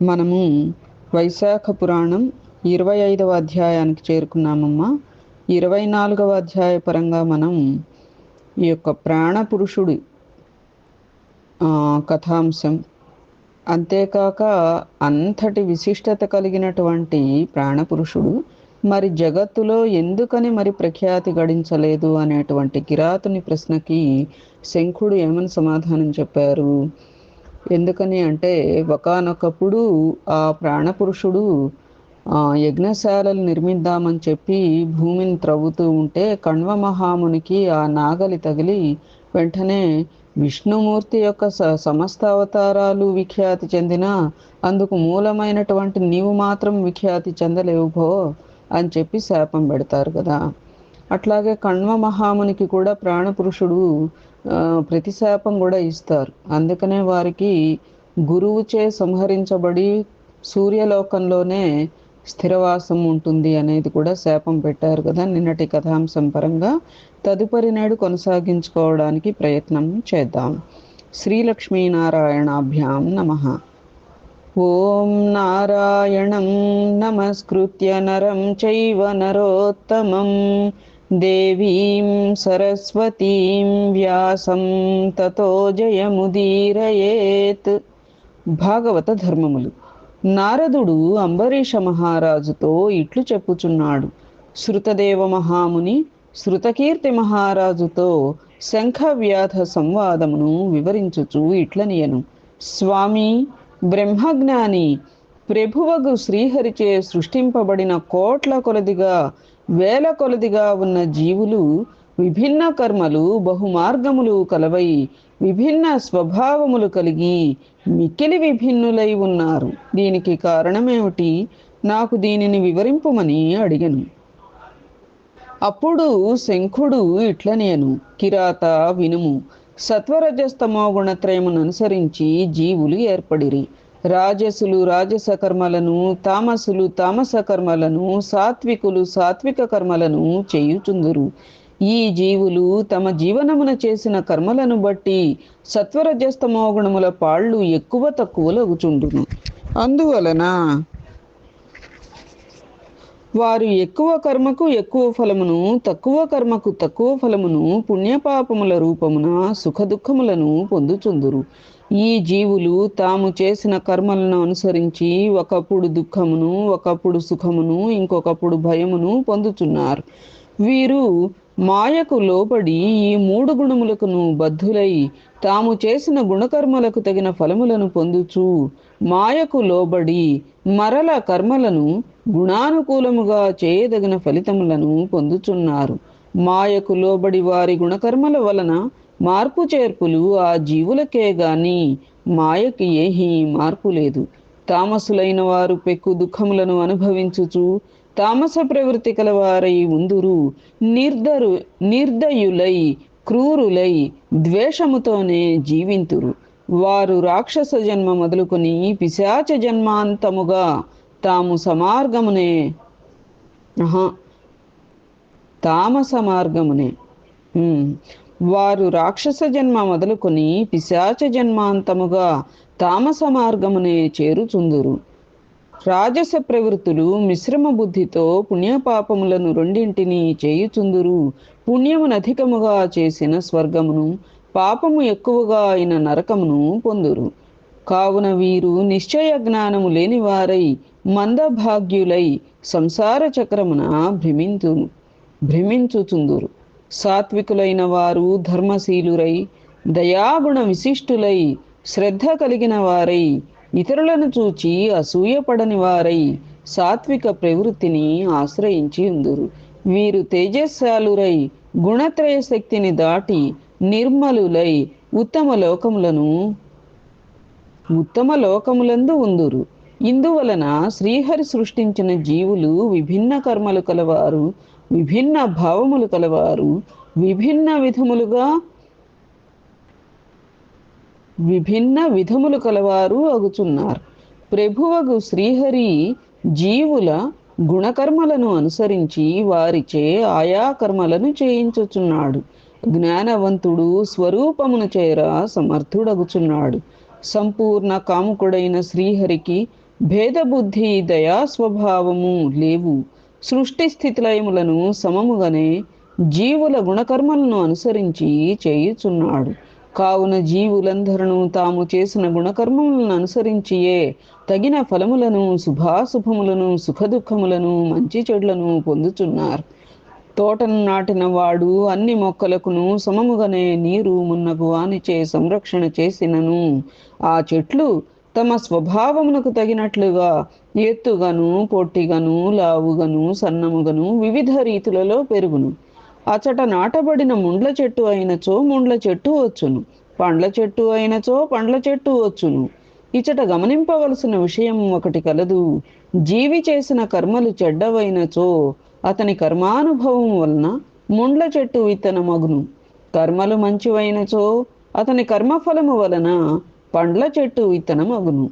మనము వైశాఖ పురాణం ఇరవై ఐదవ అధ్యాయానికి చేరుకున్నామమ్మా. ఇరవై నాలుగవ అధ్యాయ పరంగా మనం ఈ యొక్క ప్రాణపురుషుడి కథాంశం. అంతేకాక అంతటి విశిష్టత కలిగినటువంటి ప్రాణపురుషుడు మరి జగత్తులో ఎందుకని మరి ప్రఖ్యాతి గడించలేదు అనేటువంటి కిరాతుని ప్రశ్నకి శంఖుడు ఏమని సమాధానం చెప్పారు? ఎందుకని అంటే ఒకానొకప్పుడు ఆ ప్రాణపురుషుడు ఆ, యజ్ఞశాలలు నిర్మిద్దామని చెప్పి భూమిని త్రవ్వుతూ ఉంటే కణ్వ మహామునికి ఆ నాగలి తగిలి వెంటనే విష్ణుమూర్తి యొక్క స- సమస్త అవతారాలు విఖ్యాతి చెందిన అందుకు మూలమైనటువంటి నీవు మాత్రం విఖ్యాతి చెందలేవు భో అని చెప్పి శాపం పెడతారు కదా. అట్లాగే కణ్వ మహామునికి కూడా ప్రాణపురుషుడు ప్రతిశాపం కూడా ఇస్తారు. అందుకనే వారికి గురువుచే సంహరించబడి సూర్యలోకంలోనే స్థిరవాసం ఉంటుంది అనేది కూడా శాపం పెట్టారు కదా నిన్నటి కథాంశం పరంగా. తదుపరి నేడు కొనసాగించుకోవడానికి ప్రయత్నం చేద్దాం. శ్రీలక్ష్మీనారాయణాభ్యాం నమ. ఓం నారాయణం నమస్కృత్య నరం చైవ నరోత్తమం. దేవీం సరస్వతీం వ్యాసం తతో జయముదీరయేత్ భాగవత ధర్మములు నారదుడు అంబరీష మహారాజుతో ఇట్లు చెప్పుచున్నాడు. శృతదేవ మహాముని శృతకీర్తి మహారాజుతో శంఖవ్యాధ సంవాదమును వివరించుచు ఇట్లనియను. స్వామి బ్రహ్మజ్ఞాని ప్రభువగు శ్రీహరిచే సృష్టింపబడిన కోట్ల కొలదిగా వేల కొలదిగా ఉన్న జీవులు విభిన్న కర్మలు బహుమార్గములు కలవై విభిన్న స్వభావములు కలిగి మిక్కిలి విభిన్నులై ఉన్నారు. దీనికి కారణమేమిటి? నాకు దీనిని వివరింపుమని అడిగను. అప్పుడు శంఖుడు ఇట్లనేను కిరాత వినుము సత్వరజస్తమో గుణత్రయమును అనుసరించి జీవులు ఏర్పడిరి. రాజసులు రాజస కర్మలను తామసులు తామస కర్మలను సాత్వికులు సాత్విక కర్మలను చేయుచుందురు. ఈ జీవులు తమ జీవనమున చేసిన కర్మలను బట్టి సత్వరజస్తమోగుణముల పాళ్ళు ఎక్కువ తక్కువలగుచుండును. అందువలన వారు ఎక్కువ కర్మకు ఎక్కువ ఫలమును తక్కువ కర్మకు తక్కువ ఫలమును పుణ్యపాపముల రూపమున సుఖదుఖములను పొందుచుందురు. ఈ జీవులు తాము చేసిన కర్మలను అనుసరించి ఒకప్పుడు దుఃఖమును ఒకప్పుడు సుఖమును ఇంకొకప్పుడు భయమును పొందుచున్నారు. వీరు మాయకు లోబడి ఈ మూడు గుణములకును బద్ధులై తాము చేసిన గుణకర్మలకు తగిన ఫలములను పొందుచు మాయకు లోబడి మరల కర్మలను గుణానుకూలముగా చేయదగిన ఫలితములను పొందుచున్నారు. మాయకు లోబడి వారి గుణకర్మల వలన మార్పు చేర్పులు ఆ జీవులకే గాని మాయకి ఏహీ మార్పు లేదు. తామసులైన వారు పెక్కు దుఃఖములను అనుభవించుచు తామస ప్రవృత్తి కలవారై ఉందురు. నిర్దరు నిర్దయులై క్రూరులై ద్వేషముతోనే జీవింతురు. వారు రాక్షస జన్మ మొదలుకొని పిశాచ జన్మాంతముగా తాము సమార్గమునే తామస మార్గమునే. వారు రాక్షస జన్మ మొదలుకొని పిశాచ జన్మాంతముగా తామస మార్గమునే చేరుచుందురు. రాజస ప్రవృత్తులు మిశ్రమ బుద్ధితో పుణ్యపాపములను రెండింటినీ చేయుచుందురు. పుణ్యమును అధికముగా చేసిన స్వర్గమును పాపము ఎక్కువగా అయిన నరకమును పొందురు. కావున వీరు నిశ్చయ జ్ఞానము లేని వారై మందభాగ్యులై సంసార చక్రమున భ్రమించు భ్రమించుచుందురు. సాత్వికులైన వారు ధర్మశీలురై దయాగుణ విశిష్టులై శ్రద్ధ కలిగిన వారై ఇతరులను చూచి అసూయపడని వారై సాత్విక ప్రవృత్తిని ఆశ్రయించి ఉందురు. వీరు తేజస్శాలురై గుణత్రయ శక్తిని దాటి నిర్మలులై ఉత్తమ లోకములను ఉత్తమ లోకములందు ఉందురు. ఇందువలన శ్రీహరి సృష్టించిన జీవులు విభిన్న కర్మలు కలవారు. విభిన్న భావములు కలవారు విభిన్న విధములుగా విభిన్న విధములు కలవారు అగుచున్నారు. ప్రభువగు శ్రీహరి జీవుల గుణకర్మలను అనుసరించి వారిచే ఆయా కర్మలను చేయించుచున్నాడు. జ్ఞానవంతుడు స్వరూపమును చేర సమర్థుడగుచున్నాడు. సంపూర్ణ కాముకుడైన శ్రీహరికి భేదబుద్ధి దయా స్వభావము లేవు. సృష్టి స్థితిలయములను సమముగానే జీవుల గుణకర్మలను అనుసరించి చేయుచున్నాడు. కావున జీవులందరూ తాము చేసిన గుణకర్మములను అనుసరించియే తగిన ఫలములను శుభాశుభములను సుఖదుఖములను మంచి చెడులను పొందుచున్నారు. తోటను నాటిన వాడు అన్ని మొక్కలకును సమముగానే నీరు మున్నగు వానిచే సంరక్షణ చేసినను. ఆ చెట్లు తమ స్వభావమునకు తగినట్లుగా ఎత్తుగను పొట్టిగను లావుగను సన్నముగను వివిధ రీతులలో పెరుగును. అచట నాటబడిన ముండ్ల చెట్టు అయినచో ముండ్ల చెట్టు వచ్చును. పండ్ల చెట్టు అయినచో పండ్ల చెట్టు వచ్చును. ఇచట గమనింపవలసిన విషయం ఒకటి కలదు. జీవి చేసిన కర్మలు చెడ్డవైనచో అతని కర్మానుభవం వలన ముండ్ల చెట్టు విత్తనమగును. కర్మలు మంచివైనచో అతని కర్మఫలము వలన పండ్ల చెట్టు విత్తనమగును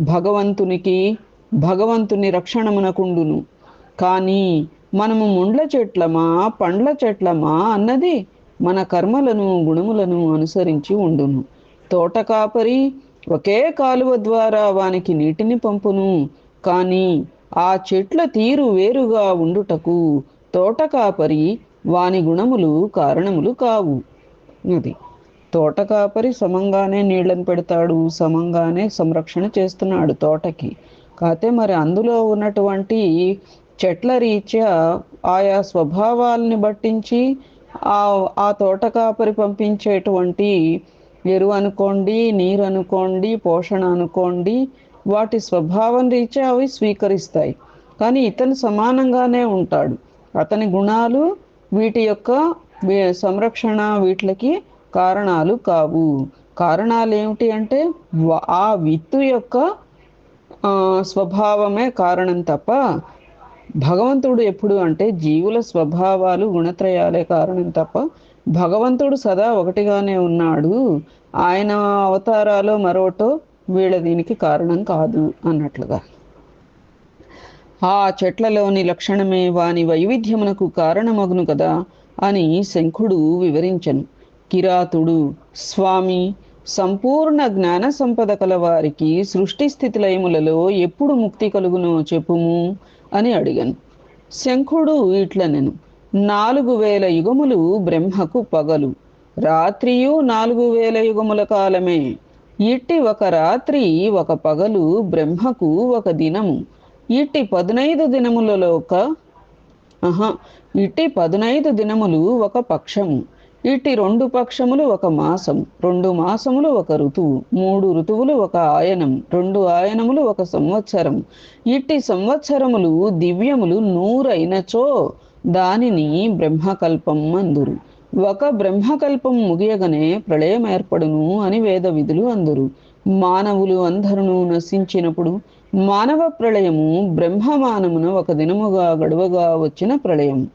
భగవంతునికి భగవంతుని రక్షణమునకుండును. కానీ మనము ముండ్ల చెట్లమా పండ్ల చెట్లమా అన్నది మన కర్మలను గుణములను అనుసరించి ఉండును. తోట కాపరి ఒకే కాలువ ద్వారా వానికి నీటిని పంపును. కానీ ఆ చెట్ల తీరు వేరుగా ఉండుటకు తోట కాపరి వాని గుణములు కారణములు కావు. అది తోట కాపరి సమంగానే నీళ్ళని పెడతాడు సమంగానే సంరక్షణ చేస్తున్నాడు తోటకి. కాకపోతే మరి అందులో ఉన్నటువంటి చెట్ల రీత్యా ఆయా స్వభావాల్ని బట్టించి ఆ ఆ తోట కాపరి పంపించేటువంటి ఎరువు అనుకోండి నీరు అనుకోండి పోషణ అనుకోండి వాటి స్వభావం రీత్యా అవి స్వీకరిస్తాయి. కానీ ఇతను సమానంగానే ఉంటాడు. అతని గుణాలు వీటి యొక్క సంరక్షణ వీటికి కారణాలు కావు. కారణాలు ఏమిటి అంటే వ- ఆ విత్తు యొక్క స్వభావమే కారణం తప్ప భగవంతుడు ఎప్పుడు అంటే జీవుల స్వభావాలు గుణత్రయాలే కారణం తప్ప భగవంతుడు సదా ఒకటిగానే ఉన్నాడు. ఆయన అవతారాలో మరోటో వీళ్ళ దీనికి కారణం కాదు అన్నట్లుగా. ఆ చెట్లలోని లక్షణమే వాని వైవిధ్యమునకు కారణమగును కదా అని శంఖుడు వివరించను. కిరాతుడు. స్వామి సంపూర్ణ జ్ఞాన సంపద కల వారికి సృష్టి స్థితి లయములలో ఎప్పుడు ముక్తి కలుగునో చెప్పుము అని అడిగాను. శంఖుడు ఇట్లనెను నాలుగు వేల యుగములు బ్రహ్మకు పగలు. రాత్రియు నాలుగు వేల యుగముల కాలమే. ఇట్టి ఒక రాత్రి ఒక పగలు బ్రహ్మకు ఒక దినము. ఇట్టి పదునైదు దినములలో ఒక ఇట్టి పదునైదు దినములు ఒక పక్షము. ఇట్టి రెండు పక్షములు ఒక మాసం రెండు మాసములు ఒక ఋతువు మూడు ఋతువులు ఒక ఆయనం రెండు ఆయనములు ఒక సంవత్సరం ఇట్టి సంవత్సరములు దివ్యములు నూరైనచో దానిని బ్రహ్మకల్పం అందురు. ఒక బ్రహ్మకల్పం ముగియగనే ప్రళయం ఏర్పడును అని వేద విధులు అందురు. మానవులు అందరును నశించినప్పుడు మానవ ప్రళయము బ్రహ్మమానమున ఒక దినముగా గడువగా వచ్చిన ప్రళయం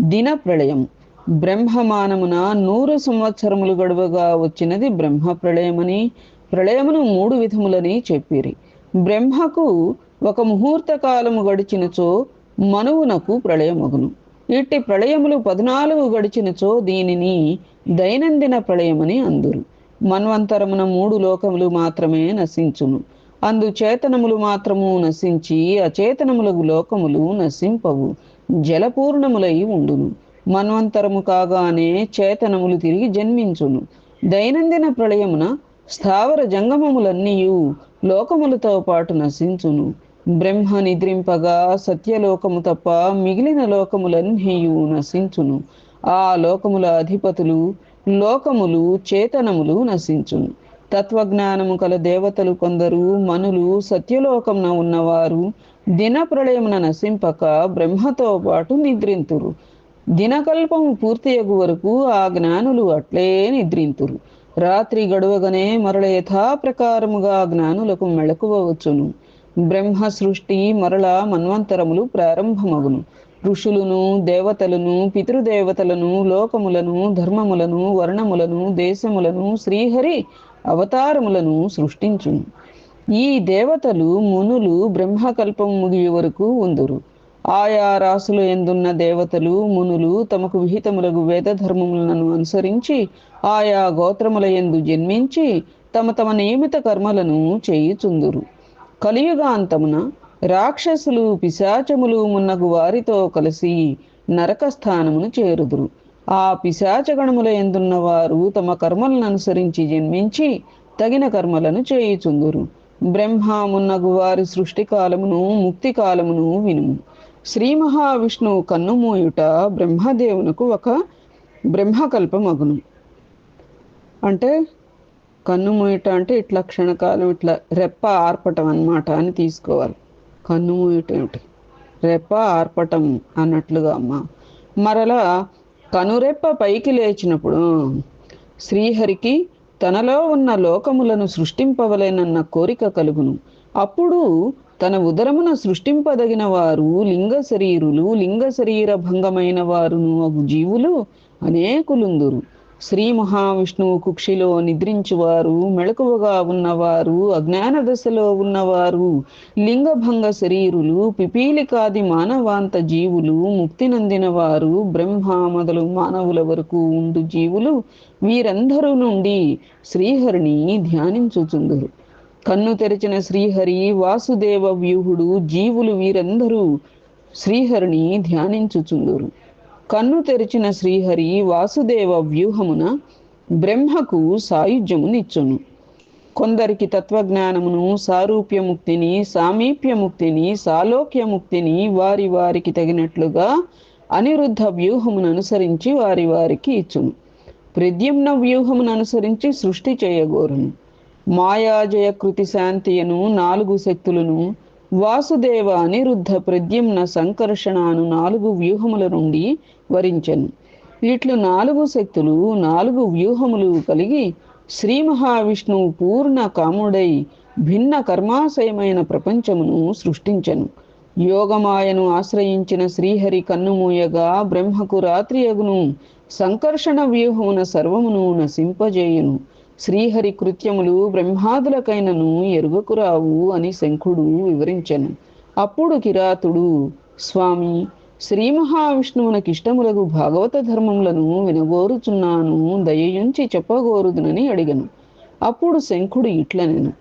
దిన ప్రళయం. బ్రహ్మమానమున నూరు సంవత్సరములు గడువగా వచ్చినది బ్రహ్మ ప్రళయమని ప్రళయమును మూడు విధములని చెప్పిరి. బ్రహ్మకు ఒక ముహూర్త కాలము గడిచినచో మనువునకు ప్రళయమగును. ఇట్టి ప్రళయములు పద్నాలుగు గడిచినచో దీనిని దైనందిన ప్రళయమని అందురు. మన్వంతరమున మూడు లోకములు మాత్రమే నశించును. అందు చేతనములు మాత్రము నశించి అచేతనములకు లోకములు నశింపవు. జలపూర్ణములై ఉండును. మన్వంతరము కాగానే చేతనములు తిరిగి జన్మించును. దైనందిన ప్రళయమున స్థావర జంగమములన్నీయు లోకములతో పాటు నశించును. బ్రహ్మ నిద్రింపగా సత్యలోకము తప్ప మిగిలిన లోకములన్నీయు నశించును. ఆ లోకముల అధిపతులు లోకములు చేతనములు నశించును. తత్వజ్ఞానము కల దేవతలు కొందరు మనులు సత్యలోకమున ఉన్నవారు దిన ప్రళయమున నశింపక బ్రహ్మతో పాటు నిద్రింతురు. దినకల్పం పూర్తియగు వరకు ఆ జ్ఞానులు అట్లే నిద్రింతురు. రాత్రి గడువగానే మరల యథాప్రకారముగా జ్ఞానులకు మెళకువ వచ్చును బ్రహ్మ సృష్టి మరల మన్వంతరములు ప్రారంభమగును. ఋషులను దేవతలను పితృదేవతలను లోకములను ధర్మములను వర్ణములను దేశములను శ్రీహరి అవతారములను సృష్టించును. ఈ దేవతలు మునులు బ్రహ్మకల్పం ముగియ వరకు ఉందురు. ఆయా రాసులు ఎందున్న దేవతలు మునులు తమకు విహితములకు వేద ధర్మములను అనుసరించి ఆయా గోత్రముల ఎందు జన్మించి తమ తమ నియమిత కర్మలను చేయుచుందురు. కలియుగాంతమున రాక్షసులు పిశాచములు మున్నగు వారితో కలిసి నరక స్థానమును చేరుదురు. ఆ పిశాచగణముల ఎందున్న వారు తమ కర్మలను అనుసరించి జన్మించి తగిన కర్మలను చేయుచుందురు. బ్రహ్మ మున్నగు వారి సృష్టి కాలమును ముక్తి కాలమును వినుము. శ్రీ మహావిష్ణువు కన్నుమూయుట బ్రహ్మదేవునకు ఒక బ్రహ్మకల్పమగును. అంటే కన్నుమూయుట అంటే ఇట్లా క్షణకాలం ఇట్లా రెప్ప ఆర్పటం అన్నమాట అని తీసుకోవాలి. కన్నుమూయుట ఏమిటి? రెప్ప ఆర్పటం అన్నట్లుగా అమ్మ. మరలా కనురెప్ప పైకి లేచినప్పుడు శ్రీహరికి తనలో ఉన్న లోకములను సృష్టింపవలేనన్న కోరిక కలుగును. అప్పుడు తన ఉదరమున సృష్టింపదగిన వారు లింగ శరీరులు లింగ శరీర భంగమైన వారును జీవులు అనేకులుందురు. శ్రీ మహావిష్ణువు కుక్షిలో నిద్రించువారు మెళకువగా ఉన్నవారు అజ్ఞాన దశలో ఉన్నవారు లింగభంగ శరీరులు పిపీలికాది మానవాంత జీవులు ముక్తి నందినవారు బ్రహ్మ మొదలు మానవుల వరకు ఉండు జీవులు వీరందరూ నుండి శ్రీహరిని ధ్యానించుచుందరు. కన్ను తెరిచిన శ్రీహరి వాసుదేవ వ్యూహుడు జీవులు వీరందరూ శ్రీహరిని ధ్యానించుచుందరు. కన్ను తెరిచిన శ్రీహరి వాసుదేవ వ్యూహమున బ్రహ్మకు సాయుధ్యమునిచ్చును కొందరికి తత్వజ్ఞానమును సారూప్యముక్తిని సామీప్యముక్తిని సాలోక్యముక్తిని వారి వారికి తగినట్లుగా అనిరుద్ధ వ్యూహమును అనుసరించి వారి వారికి ఇచ్చును. ప్రద్యుమ్న వ్యూహమును అనుసరించి సృష్టి చేయగోరును. మాయాజయ కృతి శాంతియను నాలుగు శక్తులను వాసుదేవ అనిరుద్ధ ప్రద్యుమ్న సంకర్షణ అను నాలుగు వ్యూహముల నుండి వరించెను. వీట్లు నాలుగు శక్తులు నాలుగు వ్యూహములు కలిగి శ్రీ మహావిష్ణువు పూర్ణ కాముడై భిన్న కర్మాశయమైన ప్రపంచమును సృష్టించెను. యోగమాయను ఆశ్రయించిన శ్రీహరి కన్నుమూయగా బ్రహ్మకు రాత్రియగును సంకర్షణ వ్యూహమున సర్వమును నశింపజేయును. శ్రీహరి కృత్యములు బ్రహ్మాదులకైనను ఎరుగకురావు అని శంఖుడు వివరించెను. అప్పుడు కిరాతుడు స్వామి శ్రీ మహావిష్ణువునకి ఇష్టములకు భాగవత ధర్మములను వినగోరుచున్నాను దయయుంచి చెప్పగోరుదునని అడిగను. అప్పుడు శంఖుడు ఇట్లనెను.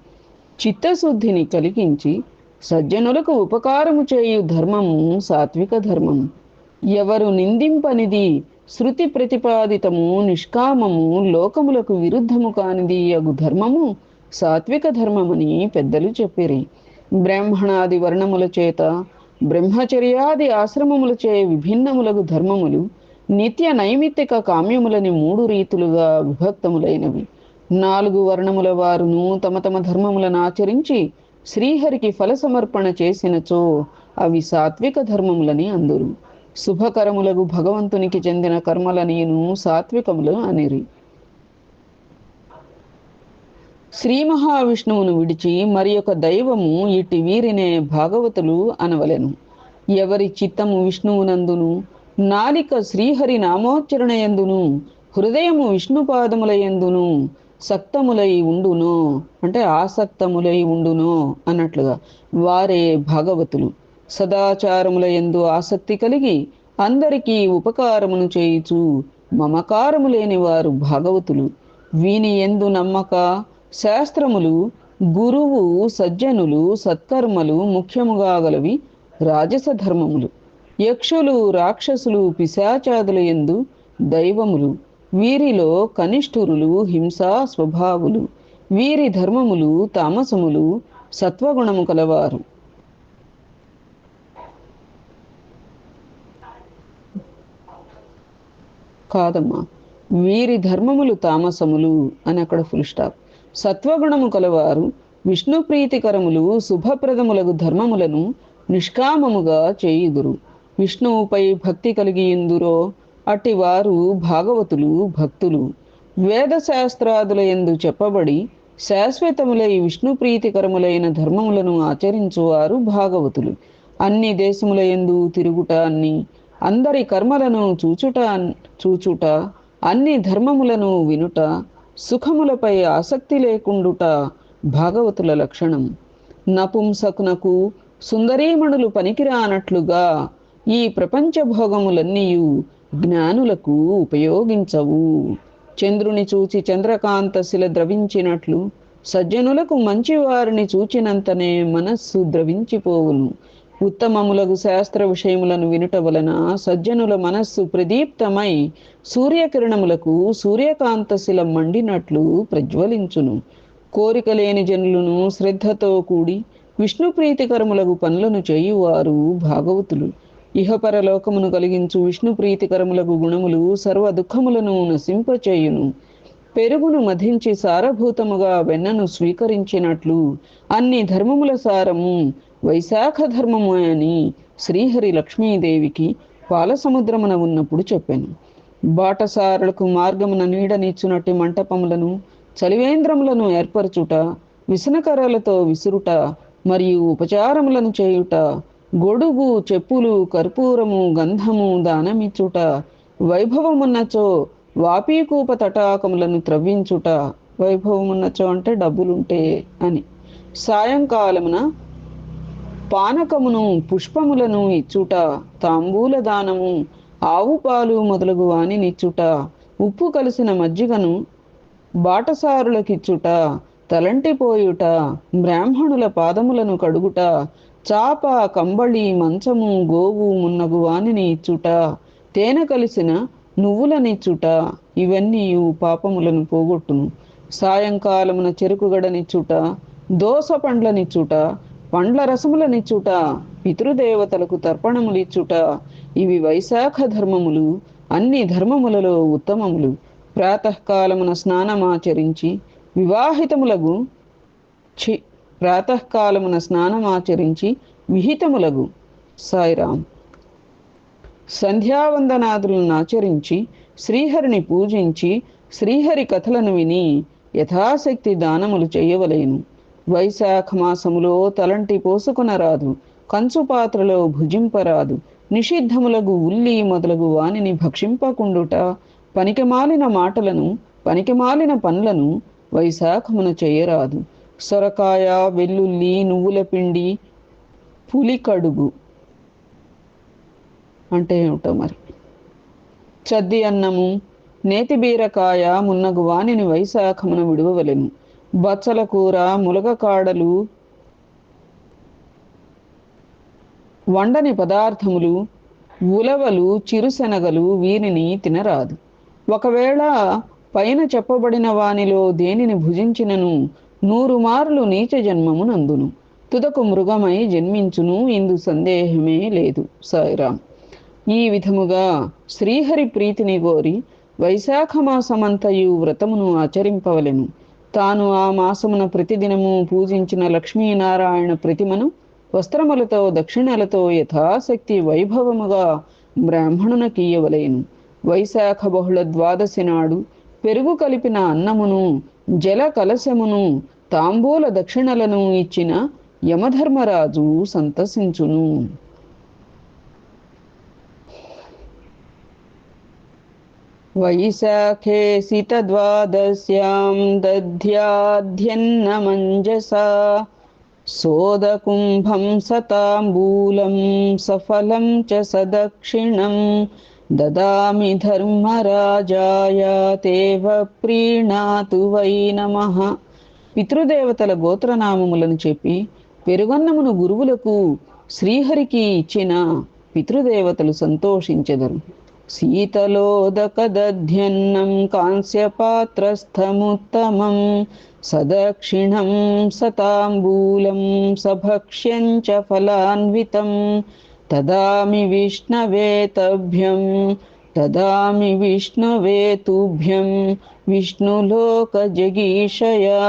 చిత్తశుద్ధిని కలిగించి సజ్జనులకు ఉపకారము చేయు ధర్మము సాత్విక ధర్మము. ఎవరు నిందింపనిది శృతి ప్రతిపాదితము నిష్కామము లోకములకు విరుద్ధము కానిది అగు ధర్మము సాత్విక ధర్మమని పెద్దలు చెప్పిరి. బ్రాహ్మణాది వర్ణముల చేత బ్రహ్మచర్యాది ఆశ్రమములచే విభిన్నములగు ధర్మములు నిత్య నైమిత్తిక కామ్యములని మూడు రీతులుగా విభక్తములైనవి. నాలుగు వర్ణముల వారును తమ తమ ధర్మములను ఆచరించి శ్రీహరికి ఫల సమర్పణ చేసినచో అవి సాత్విక ధర్మములని అందురు. శుభకరములకు భగవంతునికి చెందిన కర్మలనియును సాత్వికములు అనిరి. శ్రీ మహావిష్ణువును విడిచి మరి ఒక దైవము ఇట్టి వీరినే భాగవతులు అనవలెను. ఎవరి చిత్తము విష్ణువునందును? నాలిక శ్రీహరి నామోచ్చరణయందును హృదయము విష్ణుపాదములయందును? సక్తములై ఉండునో? అంటే ఆసక్తములై ఉండునో? అన్నట్లుగా వారే భాగవతులు. సదాచారముల ఎందు ఆసక్తి కలిగి అందరికీ ఉపకారమును చేయుచు మమకారము లేని వారు భాగవతులు. వీని ఎందు నమ్మక శాస్త్రములు గురువు సజ్జనులు సత్కర్మలు ముఖ్యముగా గలవి రాజస ధర్మములు యక్షులు రాక్షసులు పిశాచాదుల ఎందు దైవములు. వీరిలో కనిష్ఠురులు హింసా స్వభావులు. వీరి ధర్మములు తామసములు సత్వగుణము కలవారు. కాదమ్మా వీరి ధర్మములు తామసములు అని అక్కడ ఫుల్ స్టాప్. సత్వగుణము కలవారు విష్ణు ప్రీతికరములు శుభప్రదములగు ధర్మములను నిష్కామముగా చేయుదురు. విష్ణువుపై భక్తి కలిగి ఇందురో అట్టి వారు భాగవతులు భక్తులు. వేద శాస్త్రాదుల ఎందు చెప్పబడి శాశ్వతములై విష్ణు ప్రీతికరములైన ధర్మములను ఆచరించువారు భాగవతులు. అన్ని దేశముల ఎందు తిరుగుట అన్ని అందరి కర్మలను చూచుట చూచుట అన్ని ధర్మములను వినుట సుఖములపై ఆసక్తి లేకుండుట భాగవతుల లక్షణం. నపుంసకునకు సుందరీమణులు పనికిరానట్లుగా ఈ ప్రపంచ భోగములన్నీయు జ్ఞానులకు ఉపయోగించవు. చంద్రుని చూచి చంద్రకాంత శిల ద్రవించినట్లు సజ్జనులకు మంచి వారిని చూచినంతనే మనస్సు ద్రవించిపోవును. ఉత్తమములగు శాస్త్ర విషయములను వినుట వలన సజ్జనుల మనస్సు ప్రదీప్తమై సూర్యకిరణములకు సూర్యకాంతశిల మండినట్లు ప్రజ్వలించును. కోరిక లేని జనులను శ్రద్ధతో కూడి విష్ణు ప్రీతికరములకు పనులను చేయువారు భాగవతులు. ఇహపరలోకమును కలిగించు విష్ణు ప్రీతికరములకు గుణములు సర్వ దుఃఖములను నశింపచేయును. పెరుగును మధించి సారభూతముగా వెన్నను స్వీకరించినట్లు అన్ని ధర్మముల సారము వైశాఖ ధర్మము అని శ్రీహరి లక్ష్మీదేవికి పాలసముద్రమున ఉన్నప్పుడు చెప్పాను. బాటసారులకు మార్గమున నీడనిచ్చునట్టి మంటపములను చలివేంద్రములను ఏర్పరచుట విసనకర్రలతో విసురుట మరియు ఉపచారములను చేయుట గొడుగు చెప్పులు కర్పూరము గంధము దానమిచ్చుట వైభవమున్నచో వాపీకూప తటాకములను త్రవ్వించుట వైభవమున్నచో అంటే డబ్బులుంటే అని. సాయంకాలమున పానకమును పుష్పములను ఇచ్చుట తాంబూల దానము ఆవు పాలు మొదలగు వానినిచ్చుట ఉప్పు కలిసిన మజ్జిగను బాటసారులకిచ్చుట తలంటిపోయుట బ్రాహ్మణుల పాదములను కడుగుట చాప కంబళి మంచము గోవు మున్నగు వానిని ఇచ్చుట తేనె కలిసిన నువ్వులనిచ్చుట ఇవన్నీ పాపములను పోగొట్టును. సాయంకాలమున చెరుకుగడనిచ్చుట దోస పండ్లనిచ్చుట పండ్ల రసములనిచ్చుట పితృదేవతలకు తర్పణములిచ్చుట ఇవి వైశాఖ ధర్మములు అన్ని ధర్మములలో ఉత్తమములు. ప్రాతకాలమున స్నానమాచరించి వివాహితములగు చి ప్రాతకాలమున స్నానమాచరించి విహితములగు. సాయిరాం సంధ్యావందనాదులను ఆచరించి శ్రీహరిని పూజించి శ్రీహరి కథలను విని యథాశక్తి దానములు చేయవలేను. వైశాఖ మాసములో తలంటి పోసుకొనరాదు కంచు పాత్రలో భుజింపరాదు నిషిద్ధములగు ఉల్లి మొదలగు వానిని భక్షింపకుండుట పనికిమాలిన మాటలను పనికిమాలిన పనులను వైశాఖమున చేయరాదు. సొరకాయ వెల్లుల్లి నువ్వుల పిండి పులికడుగు అంటే ఏమిటో మరి? చద్ది అన్నము నేతి బీరకాయ మున్నగు వాణిని వైశాఖమున విడువవలెను. బచ్చల కూర ములగ కాడలు వండని పదార్థములు ఉలవలు చిరుశనగలు వీరిని తినరాదు. ఒకవేళ పైన చెప్పబడిన వానిలో దేనిని భుజించినను నూరు మార్లు నీచ జన్మము నందును తుదకు మృగమై జన్మించును ఇందు సందేహమే లేదు సాయిరాం. ఈ విధముగా శ్రీహరి ప్రీతిని కోరి వైశాఖ మాసమంతయు వ్రతమును ఆచరింపవలెను. తాను ఆ మాసమున ప్రతిదినము పూజించిన లక్ష్మీనారాయణ ప్రతిమను వస్త్రములతో దక్షిణలతో యథాశక్తి వైభవముగా బ్రాహ్మణునకీయవలేను వైశాఖ బహుళ ద్వాదశి నాడు పెరుగు కలిపిన అన్నమును జల కలశమును తాంబూల దక్షిణలను ఇచ్చిన యమధర్మరాజు సంతసించును. వైశాఖే సితద్వాదశ్యాం దధ్యాధ్యన్నమంజసా సోదకుంభం సతాంబూలం సఫలం చ సదక్షిణం దదామి ధర్మరాజాయ తేవ ప్రీణాతు వై నమః పితృదేవతల గోత్రనామములను చెప్పి పెరుగన్నమును గురువులకు శ్రీహరికి ఇచ్చిన పితృదేవతలు సంతోషించెదరు। శీతలోదకదధ్యన్నం కాంస్యపాత్రస్థముత్తమం సదక్షిణం సతాంబూలం సభక్ష్యం చ ఫలాన్వితం తదామి విష్ణవేతభ్యం తదామి విష్ణువేతుభ్యం విష్ణులోకజగీషయా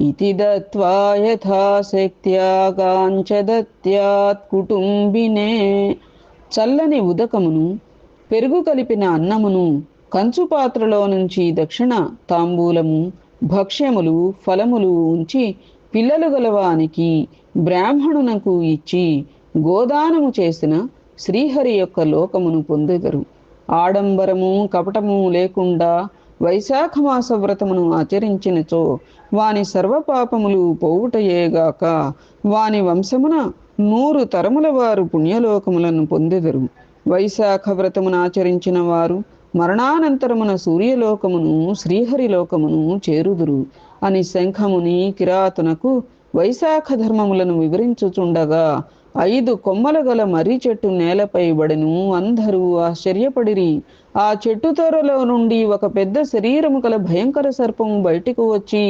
ఇతి దత్వా యథాశక్త్యా కాంచదత్యాత్ కుటుంబినే చల్లని ఉదకమును పెరుగు కలిపిన అన్నమును కంచు పాత్రలో నుంచి దక్షిణ తాంబూలము భక్ష్యములు ఫలములు ఉంచి పిల్లలు గలవానికి బ్రాహ్మణునకు ఇచ్చి గోదానము చేసిన శ్రీహరి యొక్క లోకమును పొందెదరు. ఆడంబరము కపటము లేకుండా వైశాఖ మాస వ్రతమును ఆచరించినచో వాని సర్వపాపములు పోవుటయేగాక వాని వంశమున నూరు తరముల వారు పుణ్యలోకములను పొందెదరు. వైశాఖ వ్రతమును ఆచరించిన వారు మరణానంతరమున సూర్యలోకమును శ్రీహరిలోకమును చేరుదురు అని శంఖముని కిరాతునకు వైశాఖ ధర్మములను వివరించుచుండగా ఐదు కొమ్మల గల మర్రి చెట్టు నేలపై బడెను అందరూ ఆశ్చర్యపడిరి. ఆ చెట్టు తొరలో నుండి ఒక పెద్ద శరీరము గల భయంకర సర్పము బయటికి వచ్చి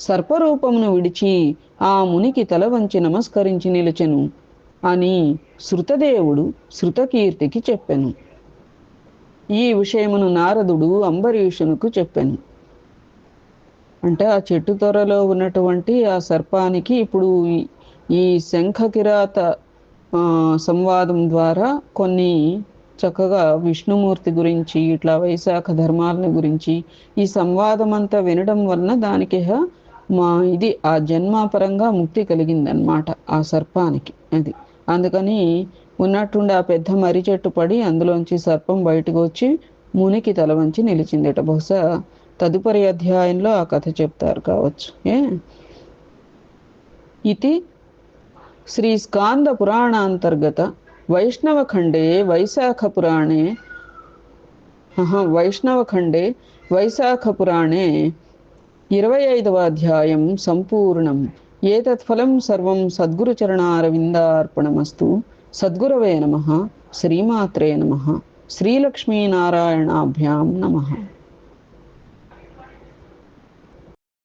సర్పరూపమును విడిచి ఆ మునికి తల వంచి నమస్కరించి నిలిచెను. అని శృతదేవుడు శృతకీర్తికి చెప్పెను. ఈ విషయమును నారదుడు అంబరీషునుకు చెప్పెను. అంటే ఆ చెట్టు త్వరలో ఉన్నటువంటి ఆ సర్పానికి ఇప్పుడు ఈ- ఈ శంఖ కిరాత సంవాదం ద్వారా కొన్ని చక్కగా విష్ణుమూర్తి గురించి ఇట్లా వైశాఖ ధర్మాలని గురించి ఈ సంవాదం అంతా వినడం వలన దానికి మా ఇది ఆ జన్మపరంగా ముక్తి కలిగిందనమాట ఆ సర్పానికి అది. అందుకని ఉన్నట్టుండి ఆ పెద్ద మర్రి చెట్టు పడి అందులోంచి సర్పం బయటకు వచ్చి మునికి తల వంచి నిలిచిందట. బహుశా తదుపరి అధ్యాయంలో ఆ కథ చెప్తారు కావచ్చు. ఏ? ఇది శ్రీ స్కాంద పురాణాంతర్గత వైష్ణవఖండే వైశాఖపురాणे ఆహా, వైష్ణవఖండే వైశాఖపురాणे ఇరవై ఐదవ అధ్యాయం సంపూర్ణం. ఏతత్ఫలం సర్వం సద్గురుచరణారవిందార్పణమస్తు. సద్గురవే నమ. శ్రీమాత్రే నమ. శ్రీలక్ష్మీనారాయణాభ్యాం నమ.